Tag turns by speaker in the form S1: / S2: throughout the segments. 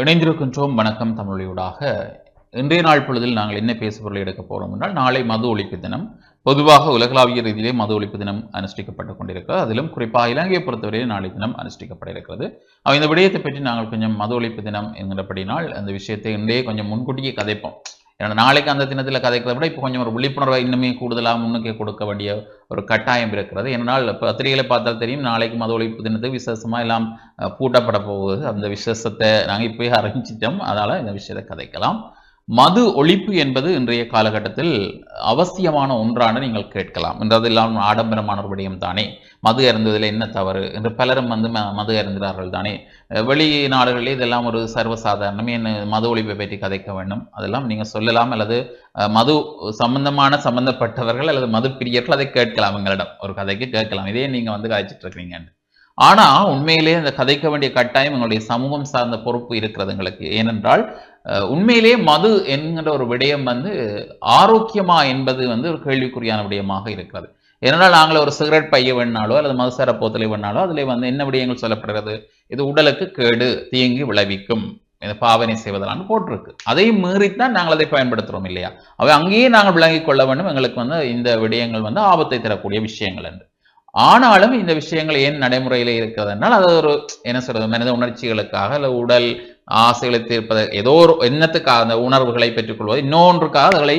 S1: இணைந்திருக்கின்றோம். வணக்கம் தமிழொலியூடாக இன்றைய நாள் பொழுதில் நாங்கள் என்ன பேசு பொருளை எடுக்க போகிறோம் என்றால் நாளை மது ஒழிப்பு தினம். பொதுவாக உலகளாவிய ரீதியிலே மது ஒழிப்பு தினம் அனுஷ்டிக்கப்பட்டு கொண்டிருக்கிறது. அதிலும் குறிப்பாக இலங்கையை பொறுத்தவரையில் நாளை தினம் அனுஷ்டிக்கப்பட இருக்கிறது அவ இந்த விடயத்தை பற்றி நாங்கள் கொஞ்சம் மது ஒழிப்பு தினம் என்கிறபடினால் அந்த விஷயத்தை இன்றையே கொஞ்சம் முன்கூட்டியே கதைப்போம். ஏன்னா நாளைக்கு அந்த தினத்தில் கதைக்கிறத விட இப்போ கொஞ்சம் ஒரு விழிப்புணர்வை இன்னுமே கூடுதலாக முன்னுக்கே கொடுக்க வேண்டிய ஒரு கட்டாயம் இருக்கிறது என்னால் பத்திரிகைகளை பார்த்தால் தெரியும் நாளைக்கு மது ஒழிப்பு தினத்துக்கு விசேஷமாக எல்லாம் பூட்டப்பட போகுது. அந்த விசேஷத்தை நாங்கள் இப்போயே அறிஞ்சிட்டோம். அதனால் இந்த விஷயத்தை கதைக்கலாம். மது ஒழிப்பு என்பது இன்றைய காலகட்டத்தில் அவசியமான ஒன்றான நீங்கள் கேட்கலாம். என்றதெல்லாம் ஆடம்பரமான ஒரு விடயம் தானே. மது அருந்துவதில் என்ன தவறு? என்று பலரும் வந்து ம- மது அருந்துகிறார்கள் தானே. வெளிநாடுகளில் வெளி நாடுகளில் இதெல்லாம் ஒரு சர்வசாதாரணம். என்ன மது ஒழிப்பை பற்றி கதைக்க வேண்டும்? அதெல்லாம் நீங்கள் சொல்லலாம் அல்லது மது சம்பந்தமான சம்பந்தப்பட்டவர்கள் அல்லது மது பிரியர்கள் அதை கேட்கலாம் எங்களிடம். ஒரு கதைக்கு கேட்கலாம். இதே நீங்கள் வந்து காய்ச்சிட்டு இருக்கிறீங்க. ஆனா உண்மையிலே அந்த கதைக்க வேண்டிய கட்டாயம் எங்களுடைய சமூகம் சார்ந்த பொறுப்பு இருக்கிறது எங்களுக்கு ஏனென்றால் உண்மையிலே மது என்கின்ற ஒரு விடயம் வந்து ஆரோக்கியமா என்பது வந்து ஒரு கேள்விக்குறியான விடயமாக இருக்கிறது. ஏனென்றால் நாங்கள் ஒரு சிகரெட் பைய வேணாலோ அல்லது மதுசார போத்தலை வேணாலோ அதில் வந்து என்ன விடயங்கள் சொல்லப்படுகிறது? இது உடலுக்கு கேடு தீங்கு விளைவிக்கும். இந்த பாவனை செய்வதெல்லாம் போட்டிருக்கு. அதை மீறித்தான் நாங்கள் அதை பயன்படுத்துகிறோம் இல்லையா? அவை அங்கேயே நாங்கள் விளங்கிக் கொள்ள வேண்டும். எங்களுக்கு வந்து இந்த விடயங்கள் வந்து ஆபத்தை தரக்கூடிய விஷயங்கள் என்று. ஆனாலும் இந்த விஷயங்கள் ஏன் நடைமுறையில் இருக்கிறதுனால் அது ஒரு என்ன சொல்றது மனித உணர்ச்சிகளுக்காக இல்லை உடல் ஆசைகளை தீர்ப்பது ஏதோ ஒரு எண்ணத்துக்காக அந்த உணர்வுகளை பெற்றுக்கொள்வது இன்னொன்றுக்காக அதுகளை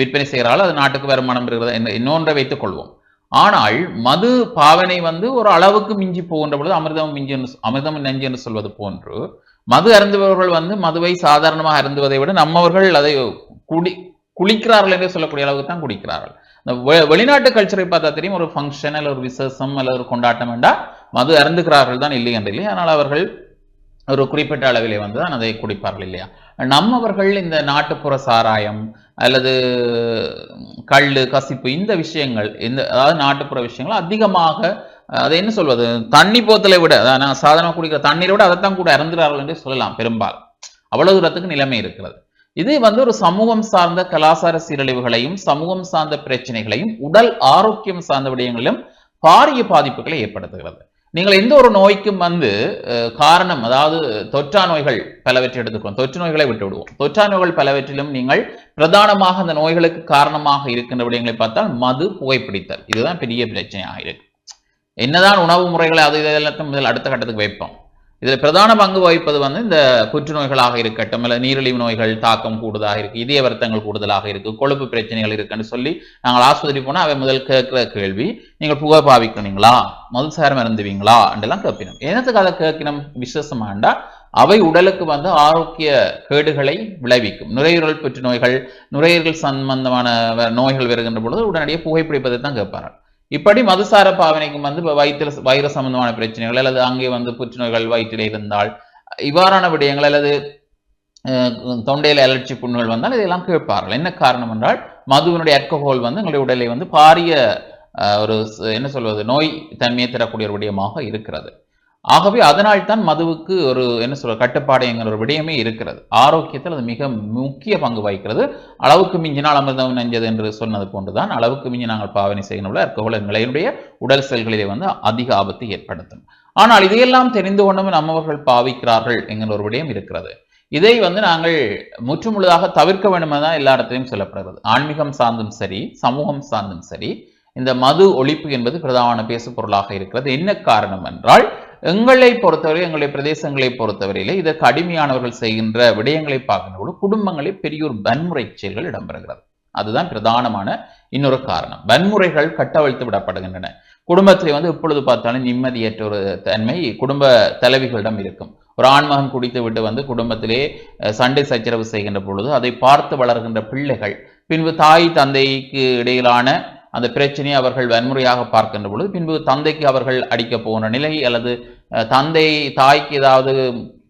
S1: விற்பனை செய்கிறார்கள் அது நாட்டுக்கு வருமானம் பெறுகிறது என்ற இன்னொன்றை வைத்துக் கொள்வோம். ஆனால் மது பாவனை வந்து ஒரு அளவுக்கு மிஞ்சி போகின்ற பொழுது அமிர்தம் மிஞ்சி என்று அமிர்தம் நெஞ்சு என்று சொல்வது போன்று மது அருந்துபவர்கள் வந்து மதுவை சாதாரணமாக அருந்துவதை விட நம்மவர்கள் அதை குடி குளிக்கிறார்கள் என்று சொல்லக்கூடிய அளவுக்கு தான் குடிக்கிறார்கள். இந்த வெ- வெளிநாட்டு கல்ச்சரை பார்த்தா தெரியும் ஒரு ஃபங்க்ஷன் அல்ல ஒரு விசேஷம் அல்லது ஒரு கொண்டாட்டம் வேண்டாம் மது அருந்துகிறார்கள் தான் இல்லை என்று இல்லை ஆனால் அவர்கள் ஒரு குறிப்பிட்ட அளவிலே வந்து தான் அதை குடிப்பார்கள் இல்லையா? நம்மவர்கள் இந்த நாட்டுப்புற சாராயம் அல்லது கள்ளு கசிப்பு இந்த விஷயங்கள் இந்த அதாவது நாட்டுப்புற விஷயங்கள் அதிகமாக அது அதை என்ன சொல்வது? தண்ணி போத்தலை விட நான் சாதாரணமாக குடிக்கிற தண்ணீரை விட அதைத்தான் கூட இறந்துறார்கள் என்று சொல்லலாம் பெரும்பாலும். அவ்வளவு தூரத்துக்கு நிலைமை இருக்கிறது. இது வந்து ஒரு சமூகம் சார்ந்த கலாச்சார சீரழிவுகளையும் சமூகம் சார்ந்த பிரச்சனைகளையும் உடல் ஆரோக்கியம் சார்ந்த விடயங்களிலும் பாரிய பாதிப்புகளை ஏற்படுத்துகிறது. நீங்கள் எந்த ஒரு நோய்க்கும் வந்து காரணம் அதாவது தொற்றா நோய்கள் பலவற்றை எடுத்துக்கிறோம் தொற்று நோய்களை விட்டு விடுவோம். தொற்றா நோய்கள் பலவற்றிலும் நீங்கள் பிரதானமாக அந்த நோய்களுக்கு காரணமாக இருக்கின்ற விடயங்களை பார்த்தால் மது புகைப்பிடித்தல். இதுதான் பெரிய பிரச்சனையாக இருக்கு. என்னதான் உணவு முறைகளை அது இதெல்லாம் முதல் அடுத்த கட்டத்துக்கு வைப்போம். இதில் பிரதான பங்கு வகிப்பது வந்து இந்த புற்றுநோய்களாக இருக்கட்டும் இல்லை நீரிழிவு நோய்கள் தாக்கம் கூடுதலாக இருக்கு இதய வருத்தங்கள் கூடுதலாக இருக்குது கொழுப்பு பிரச்சனைகள் இருக்குன்னு சொல்லி நாங்கள் ஆஸ்பத்திரி போனால் அவை முதல் கேட்குற கேள்வி நீங்கள் புகை பாவிக்கணுங்களா மதுசாரம் இருந்துவீங்களா என்றெல்லாம் கேட்பினோம். என்னத்துக்கு அதை கேட்கணும் விசேஷமாண்டா அவை உடலுக்கு வந்து ஆரோக்கிய கேடுகளை விளைவிக்கும். நுரையீரல் புற்றுநோய்கள் நுரையீரல் சம்பந்தமான நோய்கள் வருகின்ற பொழுது உடனடியே புகைப்பிடிப்பதை தான் கேட்பார்கள். இப்படி மதுசார பாவனைக்கும் வந்து இப்போ வயிற்று வைர சம்பந்தமான பிரச்சனைகள் அல்லது அங்கே வந்து புற்றுநோய்கள் வயிற்றில் இருந்தால் இவ்வாறான விடயங்கள் அல்லது தொண்டையில் அலர்ச்சி புண்ணுகள் வந்தால் இதெல்லாம் கேட்பார்கள். என்ன காரணம் என்றால் மதுவினுடைய அல்கஹால் வந்து எங்களுடைய உடலை வந்து பாரிய ஒரு என்ன சொல்வது நோய் தன்மையை தரக்கூடிய ஒரு விடயமாக இருக்கிறது. ஆகவே அதனால் தான் மதுவுக்கு ஒரு என்ன சொல்ற கட்டுப்பாடு என்கிற ஒரு விடயமே இருக்கிறது. ஆரோக்கியத்தில் அது மிக முக்கிய பங்கு வகிக்கிறது. அளவுக்கு மிஞ்சினால் அமிர்தம் நெஞ்சது என்று சொன்னது போன்றுதான் அளவுக்கு மிஞ்சி நாங்கள் பாவனை செய்யணும் அல்கஹால் நிலையினுடைய உடல் செல்களிலே வந்து அதிக ஆபத்தை ஏற்படுத்தும். ஆனால் இதையெல்லாம் தெரிந்து கொண்டும் நம்மவர்கள் பாவிக்கிறார்கள் என்கிற ஒரு விடயம் இருக்கிறது. இதை வந்து நாங்கள் முற்றுமுழுதாக தவிர்க்க வேண்டும் தான் எல்லா இடத்திலையும் சொல்லப்படுகிறது. ஆன்மீகம் சார்ந்தும் சரி சமூகம் சார்ந்தும் சரி இந்த மது ஒழிப்பு என்பது பிரதான பேசு பொருளாக இருக்கிறது. என்ன காரணம் என்றால் எங்களை பொறுத்தவரை எங்களுடைய பிரதேசங்களை பொறுத்தவரையிலே இதை கடுமையானவர்கள் செய்கின்ற விடயங்களை பார்க்கின்ற குடும்பங்களில் பெரிய ஒரு வன்முறை செயல்கள் இடம்பெறுகிறது. அதுதான் பிரதானமான இன்னொரு காரணம். வன்முறைகள் கட்டவிழ்த்து விடப்படுகின்றன. குடும்பத்திலே வந்து எப்பொழுது பார்த்தாலும் நிம்மதியற்ற ஒரு தன்மை குடும்ப தலைவிகளிடம் இருக்கும். ஒரு ஆண்மகன் குடித்து விட்டு வந்து குடும்பத்திலே சண்டை சச்சரவு செய்கின்ற பொழுது அதை பார்த்து வளர்கின்ற பிள்ளைகள் பின்பு தாய் தந்தைக்கு இடையிலான அந்த பிரச்சனையை அவர்கள் வன்முறையாக பார்க்கின்ற பொழுது பின்பு தந்தைக்கு அவர்கள் அடிக்க போகின்ற நிலை அல்லது தந்தை தாய்க்கு ஏதாவது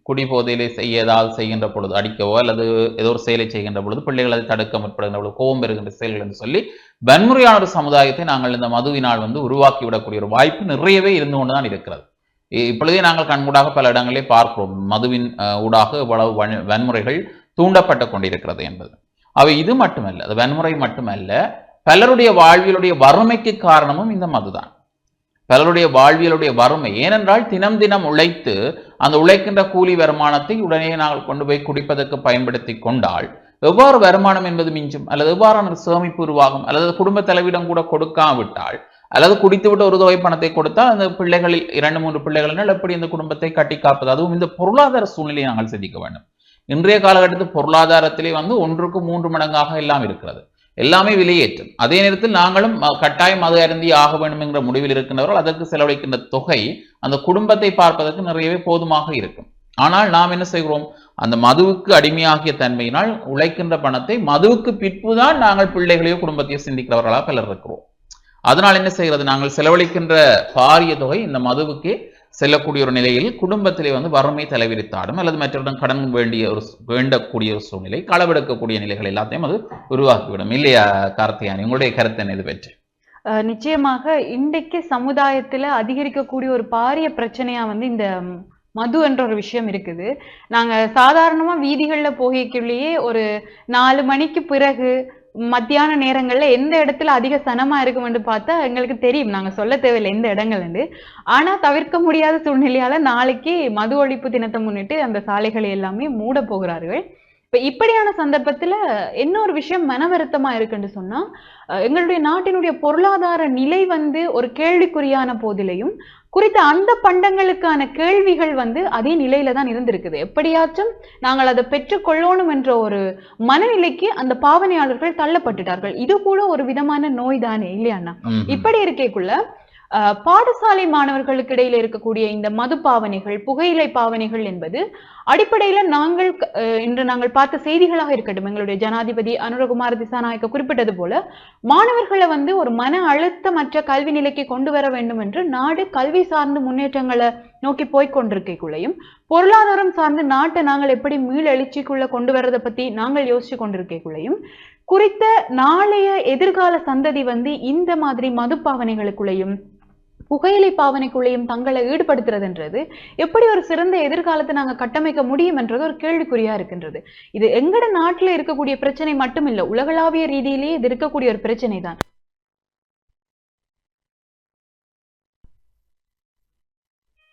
S1: குடிபோதையிலே செய்ய ஏதாவது செய்கின்ற பொழுது அடிக்கவோ அல்லது ஏதோ ஒரு செயலை செய்கின்ற பொழுது பிள்ளைகள் அதை தடுக்க முற்படுகின்ற பொழுது கோபம் பெறுகின்ற செயல்கள் என்று சொல்லி வன்முறையான ஒரு சமுதாயத்தை நாங்கள் இந்த மதுவினால் வந்து உருவாக்கி விடக்கூடிய ஒரு வாய்ப்பு நிறையவே இருந்து கொண்டு தான் இருக்கிறது இப்பொழுதே நாங்கள் கண்கூடாக பல இடங்களிலே பார்க்கிறோம். மதுவின் ஊடாக இவ்வளவு வன்- வன்முறைகள் தூண்டப்பட்டு கொண்டிருக்கிறது என்பது. அவை இது மட்டுமல்ல அது வன்முறை மட்டுமல்ல பலருடைய வாழ்வியலுடைய வறுமைக்கு காரணமும் இந்த மதுதான். பலருடைய வாழ்வியலுடைய வறுமை ஏனென்றால் தினம் தினம் உழைத்து அந்த உழைக்கின்ற கூலி வருமானத்தை உடனே நாங்கள் கொண்டு போய் குடிப்பதற்கு பயன்படுத்தி கொண்டால் எவ்வாறு வருமானம் என்பது மிஞ்சும்? அல்லது எவ்வாறான சேமிப்பு உருவாகும்? அல்லது குடும்ப தலைவிடம் கூட கொடுக்காவிட்டால் அல்லது குடித்துவிட்டு ஒரு தொகை பணத்தை கொடுத்தால் அந்த பிள்ளைகளில் இரண்டு மூன்று பிள்ளைகளினால் எப்படி இந்த குடும்பத்தை கட்டி காப்பது? அதுவும் இந்த பொருளாதார சூழ்நிலையை நாங்கள் சிந்திக்க வேண்டும். இன்றைய காலகட்டத்தில் பொருளாதாரத்திலே வந்து ஒன்றுக்கு மூன்று மடங்காக எல்லாம் இருக்கிறது. எல்லாமே விலையேற்றம் அதே நேரத்தில் நாங்களும் கட்டாயம் மது அருந்தி ஆக வேண்டும் என்கிற முடிவில் இருக்கின்றவர்கள் அதற்கு செலவழிக்கின்ற தொகை அந்த குடும்பத்தை பார்ப்பதற்கு நிறையவே போதுமாக இருக்கும். ஆனால் நாம் என்ன செய்கிறோம்? அந்த மதுவுக்கு அடிமையாகிய தன்மையினால் உழைக்கின்ற பணத்தை மதுவுக்கு பிற்புதான் நாங்கள் பிள்ளைகளையோ குடும்பத்தையோ சிந்திக்கிறவர்களாக பலர் இருக்கிறோம். அதனால் என்ன செய்கிறது? நாங்கள் செலவழிக்கின்ற பாரிய தொகை இந்த மதுவுக்கே செல்லக்கூடிய ஒரு நிலையில் குடும்பத்திலே வந்து வறுமை தலைவிரித்தாடும் அல்லது மற்றவரிடம் கடன் வேண்டிய ஒரு வேண்டக்கூடிய ஒரு சூழ்நிலை களவெடுக்கக்கூடிய நிலைகள் எல்லாத்தையும் அது உருவாக்கிவிடும். இல்லையா கார்த்தியானி உங்களுடைய கருத்து என்ன இது பற்றி?
S2: நிச்சயமாக இன்றைக்கு சமுதாயத்துல அதிகரிக்கக்கூடிய ஒரு பாரிய பிரச்சனையா வந்து இந்த மது என்ற ஒரு விஷயம் இருக்குது. நாங்க சாதாரணமா வீதிகள்ல போகக்குள்ளேயே ஒரு நாலு மணிக்கு பிறகு மத்தியான நேரங்கள்ல எந்த இடத்துல அதிக சனமா இருக்கும்னு பார்த்தா எங்களுக்கு தெரியும். நாங்க சொல்ல தேவையில்லை எந்த இடங்கள்னு ஆனா தவிர்க்க முடியாத சூழ்நிலையால நாளைக்கு மது ஒழிப்பு தினத்தை முன்னிட்டு அந்த சாலைகளை எல்லாமே மூட போகிறார்கள். இப்ப இப்படியான சந்தர்ப்பத்துல இன்னொரு விஷயம் மன வருத்தமா இருக்குன்னு சொன்னா எங்களுடைய நாட்டினுடைய பொருளாதார நிலை வந்து ஒரு கேள்விக்குறியான போதிலையும் குறித்த அந்த பண்டங்களுக்கான கேள்விகள் வந்து அதே நிலையில தான் இருந்திருக்குது. எப்படியாச்சும் நாங்கள் அதை பெற்றுக்கொள்ளணும் என்ற ஒரு மனநிலைக்கு அந்த பாவனையாளர்கள் தள்ளப்பட்டுட்டார்கள். இது கூட ஒரு விதமான நோய் தானே இல்லையாண்ணா. இப்படி இருக்கேக்குள்ள பாடசாலை மாணவர்களுக்கு இடையில இருக்கக்கூடிய இந்த மது பாவனைகள் புகையிலை பாவனைகள் என்பது அடிப்படையில நாங்கள் அஹ், இன்று நாங்கள் பார்த்த செய்திகளாக இருக்கட்டும். எங்களுடைய ஜனாதிபதி அனுரகுமார திசாநாயக்க குறிப்பிட்டது போல மாணவர்களை வந்து ஒரு மன அழுத்தமற்ற கல்வி நிலைக்கு கொண்டு வர வேண்டும் என்று நாடு கல்வி சார்ந்த முன்னேற்றங்களை நோக்கி போய்க் கொண்டிருக்கைக்குள்ளையும் பொருளாதாரம் சார்ந்து நாட்டை நாங்கள் எப்படி மீளெழுச்சிக்குள்ள கொண்டு வர்றதை பத்தி நாங்கள் யோசிச்சு கொண்டிருக்கைக்குள்ளையும் குறித்த நாளைய எதிர்கால சந்ததி வந்து இந்த மாதிரி மது பாவனைகளுக்குள்ளேயும் புகையிலை பாவனைக்குள்ளேயும் தங்களை ஈடுபடுத்துறதுன்றது எப்படி ஒரு சிறந்த எதிர்காலத்தை நாங்க கட்டமைக்க முடியும் என்றது ஒரு கேள்விக்குறியா இருக்கின்றது. இது எங்கட நாட்டில் இருக்கக்கூடிய பிரச்சனை மட்டும் இல்ல உலகளாவிய ரீதியிலேயே இது இருக்கக்கூடிய ஒரு பிரச்சனை தான்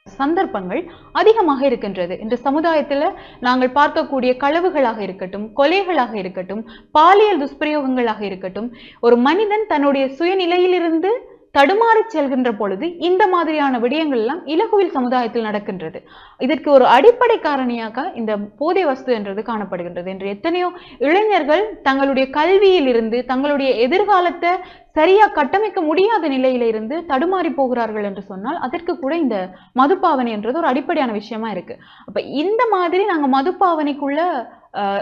S2: சந்தர்ப்பங்கள் அதிகமாக இருக்கின்றது. இந்த சமுதாயத்துல நாங்கள் பார்க்கக்கூடிய களவுகளாக இருக்கட்டும் கொலைகளாக இருக்கட்டும் பாலியல் துஷ்பிரயோகங்களாக இருக்கட்டும் ஒரு மனிதன் தன்னுடைய சுயநிலையிலிருந்து தடுமாறிச் செல்கின்ற பொழுது இந்த மாதிரியான விடயங்கள் எல்லாம் இலகுவில் சமுதாயத்தில் நடக்கின்றது. இதற்கு ஒரு அடிப்படை காரணியாக இந்த போதை வஸ்து என்றது காணப்படுகின்றது. என்று எத்தனையோ இளைஞர்கள் தங்களுடைய கல்வியில் இருந்து தங்களுடைய எதிர்காலத்தை சரியா கட்டமைக்க முடியாத நிலையில இருந்து தடுமாறி போகிறார்கள் என்று சொன்னால் அதற்கு கூட இந்த மதுப்பாவனை என்றது ஒரு அடிப்படையான விஷயமா இருக்கு. அப்ப இந்த மாதிரி நாங்க மதுப்பாவனைக்குள்ள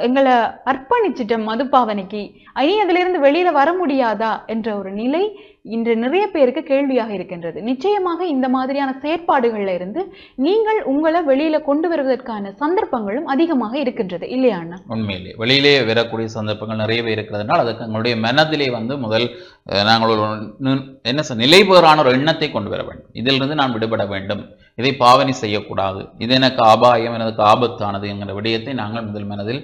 S2: எங்களை அர்ப்பணிச்சிட்டோம் மதுப்பாவனைக்கு இனி அதுல இருந்து வெளியில வர முடியாதா என்ற ஒரு நிலை இன்று நிறைய பேருக்கு கேள்வியாக இருக்கின்றது. நிச்சயமாக இந்த மாதிரியான செயற்பாடுகள்ல இருந்து நீங்கள் உங்களை வெளியில கொண்டு வருவதற்கான சந்தர்ப்பங்களும் அதிகமாக இருக்கின்றது. இல்லையா
S1: உண்மையிலே. வெளியிலே வரக்கூடிய சந்தர்ப்பங்கள் நிறையவே இருக்கிறதுனால் அதுக்கு எங்களுடைய மனதிலே வந்து முதல் நாங்கள் ஒரு என்ன சொல் நிலைபெறான ஒரு எண்ணத்தை கொண்டு வர வேண்டும். இதிலிருந்து நான் விடுபட வேண்டும். இதை பாவனை செய்யக்கூடாது. இது எனக்கு அபாயம் எனக்கு ஆபத்தானது என்கிற விடயத்தை நாங்கள் முதல் மனதில்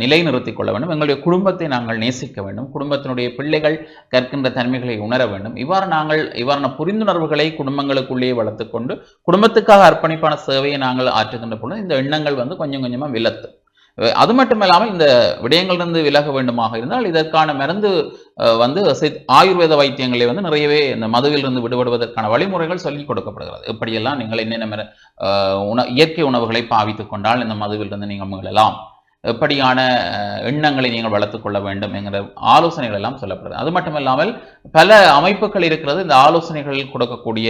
S1: நிலைநிறுத்திக் கொள்ள வேண்டும். எங்களுடைய குடும்பத்தை நாங்கள் நேசிக்க வேண்டும். குடும்பத்தினுடைய பிள்ளைகள் கற்கின்ற தன்மைகளை உணர வேண்டும். இவ்வாறு நாங்கள் இவ்வாறான புரிந்துணர்வுகளை குடும்பங்களுக்குள்ளேயே வளர்த்துக்கொண்டு குடும்பத்துக்காக அர்ப்பணிப்பான சேவையை நாங்கள் ஆற்றுகின்ற பொழுது இந்த எண்ணங்கள் வந்து கொஞ்சம் கொஞ்சமா விலத்து. அது மட்டுமில்லாமல் இந்த விடயங்களிலிருந்து விலக வேண்டுமாக இருந்தால் இதற்கான மருந்து அஹ், வந்து ஆயுர்வேத வைத்தியங்களை வந்து நிறையவே இந்த மதுவிலிருந்து விடுபடுவதற்கான வழிமுறைகள் சொல்லிக் கொடுக்கப்படுகிறது. இப்படியெல்லாம் நீங்கள் என்னென்ன உண இயற்கை உணவுகளை பாவித்துக் கொண்டால் இந்த மதுவிலிருந்து நீங்கள் மீளலாம் எப்படியான எண்ணங்களை நீங்கள் வளர்த்துக்கொள்ள வேண்டும் என்கிற ஆலோசனைகள் எல்லாம் சொல்லப்படுது. அது மட்டுமல்லாமல் பல அமைப்புகள் இருக்கிறது. இந்த ஆலோசனைகள் கொடுக்கக்கூடிய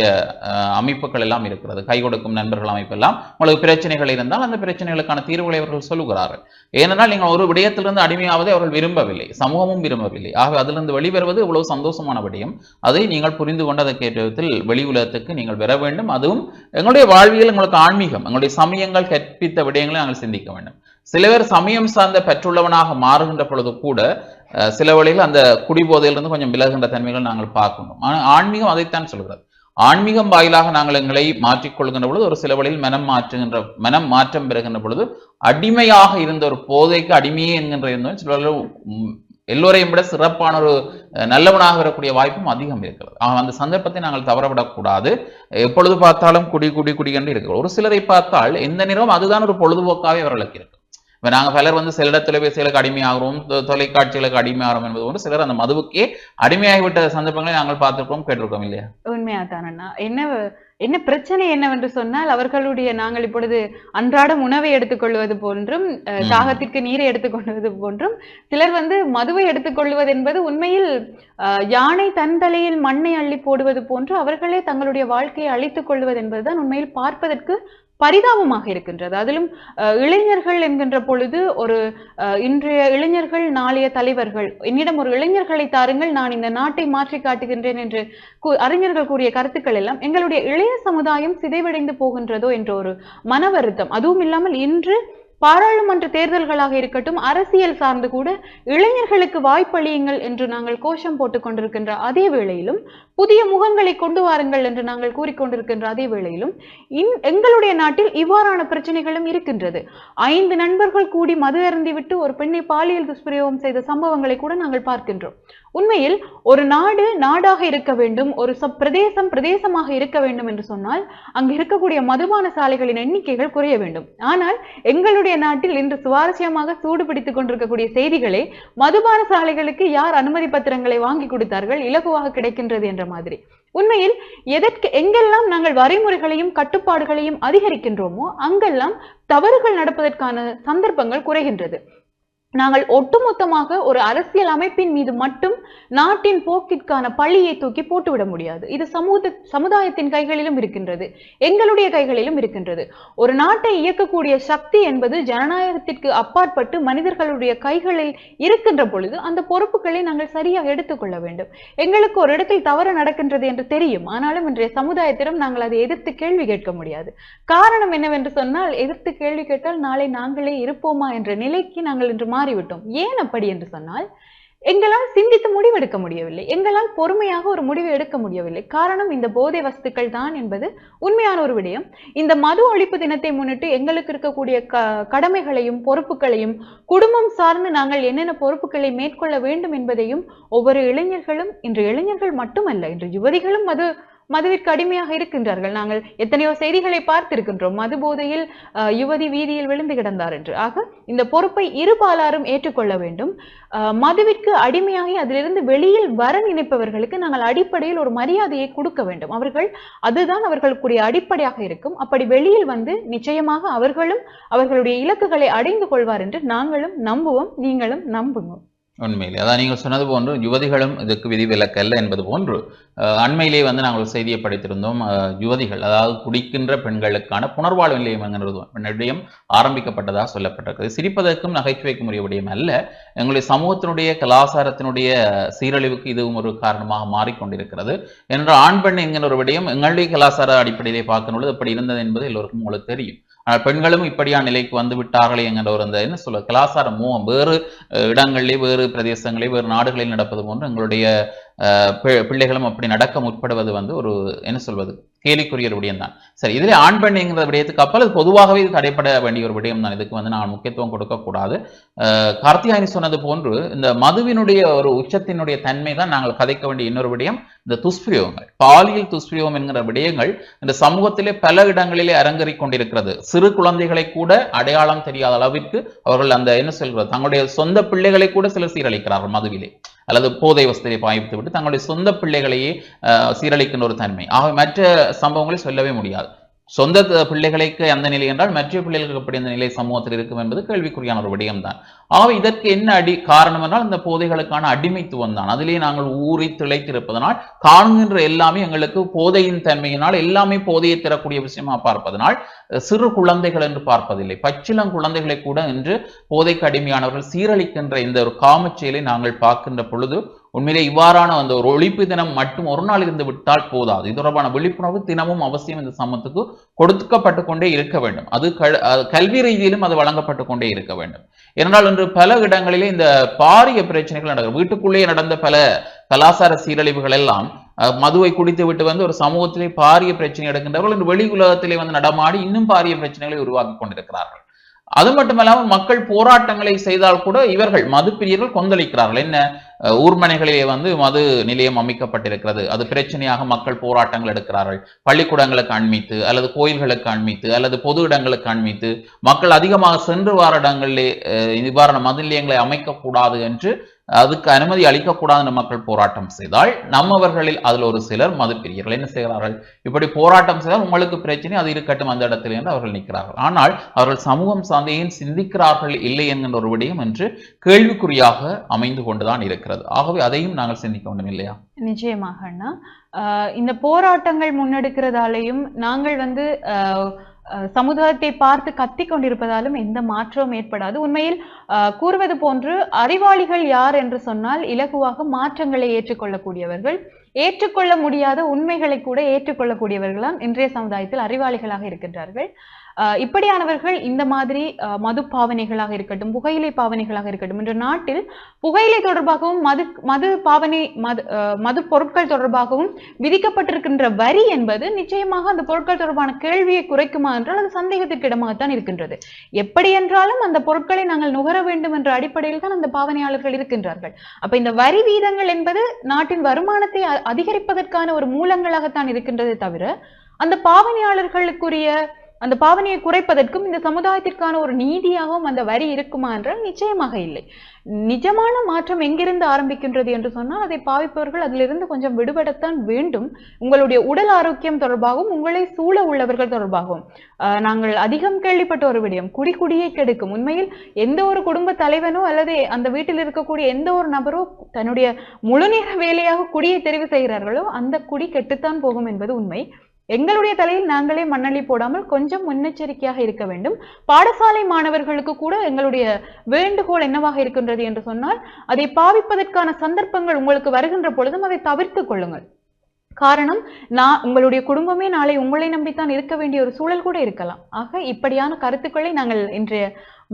S1: அமைப்புகள் எல்லாம் இருக்கிறது. கை கொடுக்கும் நண்பர்கள் அமைப்பெல்லாம் உங்களுக்கு பிரச்சனைகள் இருந்தால் அந்த பிரச்சனைகளுக்கான தீர்வுகளை அவர்கள் சொல்லுகிறார்கள். ஏனென்றால் நீங்கள் ஒரு விடயத்திலிருந்து அடிமையாவதை அவர்கள் விரும்பவில்லை. சமூகமும் விரும்பவில்லை. ஆக அதிலிருந்து வெளிவருவது இவ்வளவு சந்தோஷமான விடயம். அதை நீங்கள் புரிந்து கொண்டதற்கேற்ற விதத்தில் வெளி உலகத்துக்கு நீங்கள் பெற வேண்டும். அதுவும் எங்களுடைய வாழ்வியல் உங்களுக்கு ஆன்மீகம். எங்களுடைய சமயங்கள் கற்பித்த விடயங்களை நாங்கள் சிந்திக்க வேண்டும். சில பேர் சமயம் சார்ந்த பெற்றுள்ளவனாக மாறுகின்ற பொழுது கூட சில வழியில் அந்த குடிபோதையிலிருந்து கொஞ்சம் விலகுகின்ற தன்மைகள் நாங்கள் பார்க்கணும் ஆனால் ஆன்மீகம் அதைத்தான் சொல்கிறது. ஆன்மீகம் வாயிலாக நாங்கள் எங்களை மாற்றிக்கொள்கின்ற பொழுது ஒரு சில வழியில் மனம் மாற்றுகின்ற மனம் மாற்றம் பெறுகின்ற பொழுது அடிமையாக இருந்த ஒரு போதைக்கு அடிமையே என்கின்ற இருந்தவன் சில எல்லோரையும் விட சிறப்பான ஒரு நல்லவனாக வரக்கூடிய வாய்ப்பும் அதிகம் இருக்கிறது. ஆக அந்த சந்தர்ப்பத்தை நாங்கள் தவறவிடக்கூடாது. எப்பொழுது பார்த்தாலும் குடி குடி குடி என்று இருக்கிறோம். ஒரு சிலரை பார்த்தால் எந்த நேரம் அதுதான் ஒரு பொழுதுபோக்காகவே அவர்களுக்கு இருக்கும் இப்ப நாங்க பலர் வந்து சில தொலைபேசிகளுக்கு அடிமையாகிறோம் தொலைக்காட்சிகளுக்கு அடிமையாகிறோம் என்பது போன்று சிலர் அந்த மதுவுக்கே அடிமையாகிவிட்ட சந்தர்ப்பங்களை நாங்கள் பார்த்திருக்கோம் கேட்டிருக்கோம் இல்லையா
S2: உண்மையா தானண்ணா என்ன என்ன பிரச்சனை என்னவென்று சொன்னால் அவர்களுடைய நாங்கள் இப்பொழுது அன்றாடம் உணவை எடுத்துக்கொள்வது போன்றும். தாகத்திற்கு நீரை எடுத்துக்கொள்வது போன்றும் சிலர் வந்து மதுவை எடுத்துக்கொள்வது என்பது உண்மையில் யானை தன் தலையில் மண்ணை அள்ளி போடுவது போன்று அவர்களே தங்களுடைய வாழ்க்கையை அழித்துக் கொள்வது என்பதுதான் உண்மையில் பார்ப்பதற்கு பரிதாபமாக இருக்கின்றது. அதிலும் இளைஞர்கள் என்கின்ற பொழுது ஒரு இன்றைய இளைஞர்கள் நாளைய தலைவர்கள் என்னிடம் ஒரு இளைஞர்களை தாருங்கள் நான் இந்த நாட்டை மாற்றி காட்டுகின்றேன் என்று அறிஞர்கள் கூறிய கருத்துக்கள் எல்லாம் எங்களுடைய இளைய சமுதாயம் சிதைவடைந்து போகின்றதோ என்ற ஒரு மன வருத்தம். அதுவும் இல்லாமல் இன்று பாராளுமன்ற தேர்தல்களாக இருக்கட்டும் அரசியல் சார்ந்து கூட இளைஞர்களுக்கு வாய்ப்பளியுங்கள் என்று நாங்கள் கோஷம் போட்டுக் கொண்டிருக்கின்ற அதே வேளையிலும் புதிய முகங்களை கொண்டு வாருங்கள் என்று நாங்கள் கூறிக்கொண்டிருக்கின்ற அதே வேளையிலும் எங்களுடைய நாட்டில் இவ்வாறான பிரச்சனைகளும் இருக்கின்றது. ஐந்து நண்பர்கள் கூடி மது அருந்திவிட்டு ஒரு பெண்ணை பாலியல் துஷ்பிரயோகம் செய்த சம்பவங்களை கூட நாங்கள் பார்க்கின்றோம். உண்மையில் ஒரு நாடு நாடாக இருக்க வேண்டும் ஒரு சப் பிரதேசம் பிரதேசமாக இருக்க வேண்டும் என்று சொன்னால் அங்கு இருக்கக்கூடிய மதுபான சாலைகளின் எண்ணிக்கைகள் குறைய வேண்டும். ஆனால் எங்களுடைய நாட்டில் இன்று சுவாரஸ்யமாக சூடு பிடித்துக் கொண்டிருக்கக்கூடிய செய்திகளை மதுபான சாலைகளுக்கு யார் அனுமதி பத்திரங்களை வாங்கி கொடுத்தார்கள் இலகுவாக கிடைக்கின்றது என்ற மாதிரி. உண்மையில் எதற்கு எங்கெல்லாம் நாங்கள் வரைமுறைகளையும் கட்டுப்பாடுகளையும் அதிகரிக்கின்றோமோ அங்கெல்லாம் தவறுகள் நடப்பதற்கான சந்தர்ப்பங்கள் குறைகின்றது. நாங்கள் ஒட்டுமொத்தமாக ஒரு அரசியல் அமைப்பின் மீது மட்டும் நாட்டின் போக்கிற்கான பழியை தூக்கி போட்டுவிட முடியாது. இது சமூக சமுதாயத்தின் கைகளிலும் இருக்கின்றது. எங்களுடைய கைகளிலும் இருக்கின்றது. ஒரு நாட்டை இயக்கக்கூடிய சக்தி என்பது ஜனநாயகத்திற்கு அப்பாற்பட்டு மனிதர்களுடைய கைகளில் இருக்கின்ற பொழுது அந்த பொறுப்புகளை நாங்கள் சரியாக எடுத்துக்கொள்ள வேண்டும். எங்களுக்கு ஒரு இடத்தில் தவறு நடக்கின்றது என்று தெரியும். ஆனாலும் இன்றைய சமுதாயத்திடம் நாங்கள் அதை எதிர்த்து கேள்வி கேட்க முடியாது. காரணம் என்னவென்று சொன்னால் எதிர்த்து கேள்வி கேட்டால் நாளை நாங்களே இருப்போமா? என்ற நிலைக்கு நாங்கள் இன்று மாறிவிட்டோம். ஏன் அப்படி என்று சொன்னால் எங்களால் சிந்தித்து முடிவெடுக்க முடியவில்லை. எங்களால் பொறுமையாக ஒரு முடிவு எடுக்க முடியவில்லை. காரணம் இந்த போதை வஸ்துக்கள் தான் என்பது உண்மையான ஒரு விடயம். இந்த மது ஒழிப்பு தினத்தை முன்னிட்டு எங்களுக்கு இருக்கக்கூடிய க கடமைகளையும் பொறுப்புகளையும் குடும்பம் சார்ந்து நாங்கள் என்னென்ன பொறுப்புகளை மேற்கொள்ள வேண்டும் என்பதையும் ஒவ்வொரு இளைஞர்களும் இன்று இளைஞர்கள் மட்டுமல்ல இன்று யுவதிகளும் மது மதுவிற்கு அடிமையாக இருக்கின்றார்கள். நாங்கள் எத்தனையோ செய்திகளை பார்த்திருக்கின்றோம். மது போதையில் யுவதி வீதியில் விழுந்து கிடந்தார் என்று. ஆக இந்த பொறுப்பை இரு பாலாரும் ஏற்றுக்கொள்ள வேண்டும். மதுவிற்கு அடிமையாகி அதிலிருந்து வெளியில் வர நினைப்பவர்களுக்கு நாங்கள் அடிப்படையில் ஒரு மரியாதையை கொடுக்க வேண்டும். அவர்கள் அதுதான் அவர்களுக்குரிய அடிப்படையாக இருக்கும். அப்படி வெளியில் வந்து நிச்சயமாக அவர்களும் அவர்களுடைய இலக்குகளை அடைந்து கொள்வார் என்று நாங்களும் நம்புவோம். நீங்களும் நம்புவோம்
S1: உண்மையிலே. அதான் நீங்கள் சொன்னது போன்று யுவதிகளும் இதுக்கு விதிவிலக்கல்ல என்பது போன்று அண்மையிலேயே அண்மையிலே வந்து நாங்கள் ஒரு செய்தியை படித்திருந்தோம். யுவதிகள் அதாவது குடிக்கின்ற பெண்களுக்கான புனர்வாழ்வு நிலையம் என்கிற விடயம் ஆரம்பிக்கப்பட்டதாக சொல்லப்பட்டிருக்கிறது. சிரிப்பதற்கும் நகைச்சுவைக்கும் உரிய விடயம் அல்ல எங்களுடைய சமூகத்தினுடைய கலாச்சாரத்தினுடைய சீரழிவுக்கு இதுவும் ஒரு காரணமாக மாறிக்கொண்டிருக்கிறது. என்ற ஆண் பெண் என்கிற ஒரு விடயம் எங்களுடைய கலாச்சார அடிப்படையிலே பார்க்கணும் எப்படி அப்படி இருந்தது என்பது எல்லோருக்கும் உங்களுக்கு தெரியும். ஆனால் பெண்களும் இப்படியான நிலைக்கு வந்து விட்டார்களே என்கிற ஒரு அந்த என்ன சொல்ல கலாச்சார மோகம். வேறு இடங்களிலே வேறு பிரதேசங்களிலே வேறு நாடுகளில் நடப்பது போன்று எங்களுடைய பிள்ளைகளும் அப்படி நடக்க முற்படுவது வந்து ஒரு என்ன சொல்வது கேலிக்குரிய ஒரு விடயம் தான் சரி இதில் ஆண் பெண்ணுங்கிற விடயத்துக்கு அப்பால் அது பொதுவாகவே இது தடைப்பட வேண்டிய ஒரு விடயம் தான் இதுக்கு வந்து நான் முக்கியத்துவம் கொடுக்கக்கூடாது அஹ், சொன்னது போன்று இந்த மதுவினுடைய ஒரு உச்சத்தினுடைய தன்மை தான் நாங்கள் கதைக்க வேண்டிய இன்னொரு விடயம் இந்த துஷ்பிரயோகங்கள். பாலியல் துஷ்பிரயோகம் என்கிற விடயங்கள் இந்த சமூகத்திலே பல இடங்களிலே அரங்கறி கொண்டிருக்கிறது. சிறு குழந்தைகளை கூட அடையாளம் தெரியாத அளவிற்கு அவர்கள் அந்த என்ன சொல்கிறது தங்களுடைய சொந்த பிள்ளைகளை கூட சிலர் சீரழிக்கிறார்கள் மதுவிலே. அல்லது போதை வசதியை பாய்த்து விட்டு தங்களுடைய சொந்த பிள்ளைகளையே சீரழிக்கின்ற ஒரு தன்மை. ஆக மற்ற சம்பவங்களை சொல்லவே முடியாது. சொந்த பிள்ளைகளுக்கு அந்த நிலை என்றால் மற்ற பிள்ளைகளுக்கு எப்படி அந்த நிலை சமூகத்தில் இருக்கும் என்பது கேள்விக்குறியான ஒரு விடயம்தான். ஆக இதற்கு என்ன அடி காரணம் என்றால் இந்த போதைகளுக்கான அடிமைத்துவம் தான் அதிலே நாங்கள் ஊறி திளைத்திருப்பதனால் காணுகின்ற எல்லாமே எங்களுக்கு போதையின் தன்மையினால் எல்லாமே போதையை தரக்கூடிய விஷயமா பார்ப்பதனால் சிறு குழந்தைகள் என்று பார்ப்பதில்லை. பச்சிளம் குழந்தைகளை கூட இன்று போதைக்கு அடிமையானவர்கள் சீரழிக்கின்ற இந்த ஒரு காமச் செயலை நாங்கள் பார்க்கின்ற பொழுது உண்மையிலே இவ்வாறான அந்த ஒரு ஒழிப்பு தினம் மட்டும் ஒரு நாள் இருந்து விட்டால் போதாது. இது தொடர்பான விழிப்புணர்வு தினமும் அவசியம் இந்த சமத்துக்கு கொடுக்கப்பட்டு கொண்டே இருக்க வேண்டும். அது கல்வி ரீதியிலும் அது வழங்கப்பட்டு கொண்டே இருக்க வேண்டும். ஏனென்றால் இன்று பல இடங்களிலே இந்த பாரிய பிரச்சனைகள் நடக்கிறது வீட்டுக்குள்ளேயே நடந்த பல கலாச்சார சீரழிவுகள் எல்லாம் அஹ், மதுவை குடித்து விட்டு வந்து ஒரு சமூகத்திலே பாரிய பிரச்சனை எடுக்கின்றவர்கள் இன்று வெளி உலகத்திலே வந்து நடமாடி இன்னும் பாரிய பிரச்சனைகளை உருவாக்கி கொண்டிருக்கிறார்கள். அது மட்டுமல்லாமல் மக்கள் போராட்டங்களை செய்தால் கூட இவர்கள் மதுப்பிரியர்கள் கொந்தளிக்கிறார்கள். என்ன? ஊர்மனைகளிலே வந்து மது நிலையம் அமைக்கப்பட்டிருக்கிறது. அது பிரச்சனையாக மக்கள் போராட்டங்கள் எடுக்கிறார்கள். பள்ளிக்கூடங்களுக்கு அண்மித்து அல்லது கோயில்களுக்கு அண்மித்து அல்லது பொது இடங்களுக்கு அண்மித்து மக்கள் அதிகமாக சென்று வார இடங்களிலே இவ்வாறான மது நிலையங்களை அமைக்கக்கூடாது என்று அதுக்கு அனுமதி அளிக்கக்கூடாதுன்னு மக்கள் போராட்டம் செய்தால் நம்மவர்களில் அதில் ஒரு சிலர் மதுப்பிரியர்கள் என்ன செய்கிறார்கள்? இப்படி போராட்டம் செய்தால் உங்களுக்கு பிரச்சனை அது இருக்கட்டும் அந்த இடத்துல என்று அவர்கள் நிற்கிறார்கள். ஆனால் அவர்கள் சமூகம் சார்ந்த ஏன் சிந்திக்கிறார்கள் இல்லை என்கின்ற ஒரு விடயம் என்று கேள்விக்குறியாக அமைந்து கொண்டுதான் இருக்கிறது. ஆகவே அதையும் நாங்கள் சிந்திக்க வேண்டும் இல்லையா?
S2: நிச்சயமாக அண்ணா. இந்த போராட்டங்கள் முன்னெடுக்கிறதாலையும் நாங்கள் வந்து சமுதாயத்தை பார்த்து கத்திக் கொண்டிருப்பதாலும் எந்த மாற்றமும் ஏற்படாது. உண்மையில் ஆஹ் கூறுவது போன்று அறிவாளிகள் யார் என்று சொன்னால் இலகுவாக மாற்றங்களை ஏற்றுக்கொள்ளக்கூடியவர்கள் ஏற்றுக்கொள்ள முடியாத உண்மைகளை கூட ஏற்றுக்கொள்ளக்கூடியவர்களாம் இன்றைய சமுதாயத்தில் அறிவாளிகளாக இருக்கின்றார்கள். இப்படியானவர்கள் இந்த மாதிரி மது பாவனைகளாக இருக்கட்டும் புகையிலை பாவனைகளாக இருக்கட்டும் என்ற நாட்டில் புகையிலை தொடர்பாகவும் மது மது பாவனை மது மது பொருட்கள் தொடர்பாகவும் விதிக்கப்பட்டிருக்கின்ற வரி என்பது நிச்சயமாக அந்த பொருட்கள் தொடர்பான கேள்வியை குறைக்குமா என்றால் அது சந்தேகத்திற்கு இடமாகத்தான் இருக்கின்றது. எப்படி என்றாலும் அந்த பொருட்களை நாங்கள் நுகர வேண்டும் என்ற அடிப்படையில் தான் அந்த பாவனையாளர்கள் இருக்கின்றார்கள். அப்ப இந்த வரி வீதங்கள் என்பது நாட்டின் வருமானத்தை அ- அதிகரிப்பதற்கான ஒரு மூலங்களாகத்தான் இருக்கின்றதே தவிர அந்த பாவனையாளர்களுக்குரிய அந்த பாவனையை குறைப்பதற்கும் இந்த சமுதாயத்திற்கான ஒரு நீதியாகவும் அந்த வரி இருக்குமா என்றால் நிச்சயமாக இல்லை. நிஜமான மாற்றம் எங்கிருந்து ஆரம்பிக்கின்றது என்று சொன்னால் அதை பாவிப்பவர்கள் அதிலிருந்து கொஞ்சம் விடுபடத்தான் வேண்டும். உங்களுடைய உடல் ஆரோக்கியம் தொடர்பாகவும் உங்களை சூழ உள்ளவர்கள் தொடர்பாகவும். நாங்கள் அதிகம் கேள்விப்பட்ட ஒரு விடயம் குடி குடியை கெடுக்கும். உண்மையில் எந்த ஒரு குடும்ப தலைவனோ அல்லது அந்த வீட்டில் இருக்கக்கூடிய எந்த ஒரு நபரோ தன்னுடைய முழுநேர வேலையாக குடியை தெரிவு செய்கிறார்களோ அந்த குடி கெட்டுத்தான் போகும் என்பது உண்மை. எங்களுடைய தலையில் நாங்களே மண்ணள்ளி போடாமல் கொஞ்சம் முன்னெச்சரிக்கையாக இருக்க வேண்டும். பாடசாலை மாணவர்களுக்கு கூட எங்களுடைய வேண்டுகோள் என்னவாக இருக்கின்றது என்று சொன்னால் அதை பாவிப்பதற்கான சந்தர்ப்பங்கள் உங்களுக்கு வருகின்ற பொழுதும் அதை தவிர்த்துக் கொள்ளுங்கள். காரணம் நான் உங்களுடைய குடும்பமே நாளை உங்களை நம்பித்தான் இருக்க வேண்டிய ஒரு சூழல் கூட இருக்கலாம். ஆக இப்படியான கருத்துக்களை நாங்கள் இன்றைய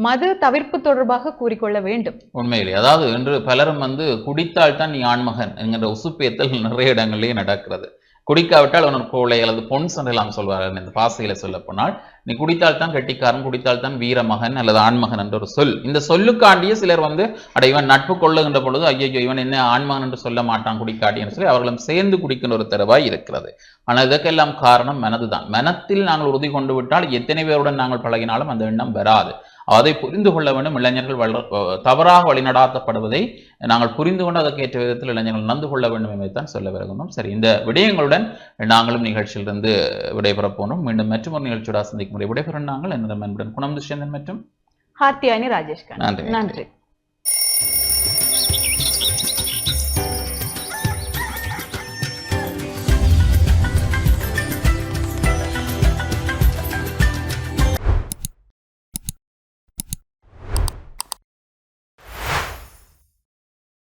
S2: மது தவிர்ப்பு தொடர்பாக கூறிக்கொள்ள வேண்டும்.
S1: உண்மையிலே. அதாவது இன்று பலரும் வந்து குடித்தால் தான் நீ ஆண்மகன் என்கின்ற உசுப்பேத்தல் நிறைய இடங்களிலே நடக்கிறது. குடிக்காவிட்டால் உனக்கு கோலை அல்லது பொன் சென்றெல்லாம் சொல்வார். இந்த பாசையில சொல்ல போனால் நீ குடித்தால் தான் கெட்டிக்காரன் குடித்தால் தான் வீரமகன் அல்லது ஆண்மகன் என்ற ஒரு சொல். இந்த சொல்லுக்காண்டியே சிலர் வந்து அட இவன் நட்பு கொள்ளுகின்ற பொழுது ஐயோ இவன் என்ன ஆண்மகன் என்று சொல்ல மாட்டான் குடிக்காட்டி என்று சொல்லி அவர்களும் சேர்ந்து குடிக்கின்ற ஒரு தரவாய் இருக்கிறது. ஆனால் இதற்கெல்லாம் காரணம் மனதுதான். மனத்தில் நாங்கள் உறுதி கொண்டு விட்டால் எத்தனை பேருடன் நாங்கள் பழகினாலும் அந்த எண்ணம் வராது. அதை புரிந்து கொள்ள வேண்டும். இளைஞர்கள் வள தவறாக வழிநடாத்தப்படுவதை நாங்கள் புரிந்து கொண்டு அதற்கேற்ற விதத்தில் இளைஞர்கள் நடந்து கொள்ள வேண்டும் என்பதைத்தான் சொல்ல விரும்புகிறோம். சரி இந்த விடயங்களுடன் நாங்களும் நிகழ்ச்சியிலிருந்து விடைபெறப் போனோம். மீண்டும் மற்றொரு நிகழ்ச்சியோட சந்திக்கும் முறை விடைபெறும் நாங்கள். என்னிடம் அன்புடன் குணம் துஷ்யந்தன் மற்றும்
S2: ஹார்த்தியானி ராஜேஷ்கர்
S1: நன்றி.
S2: நன்றி.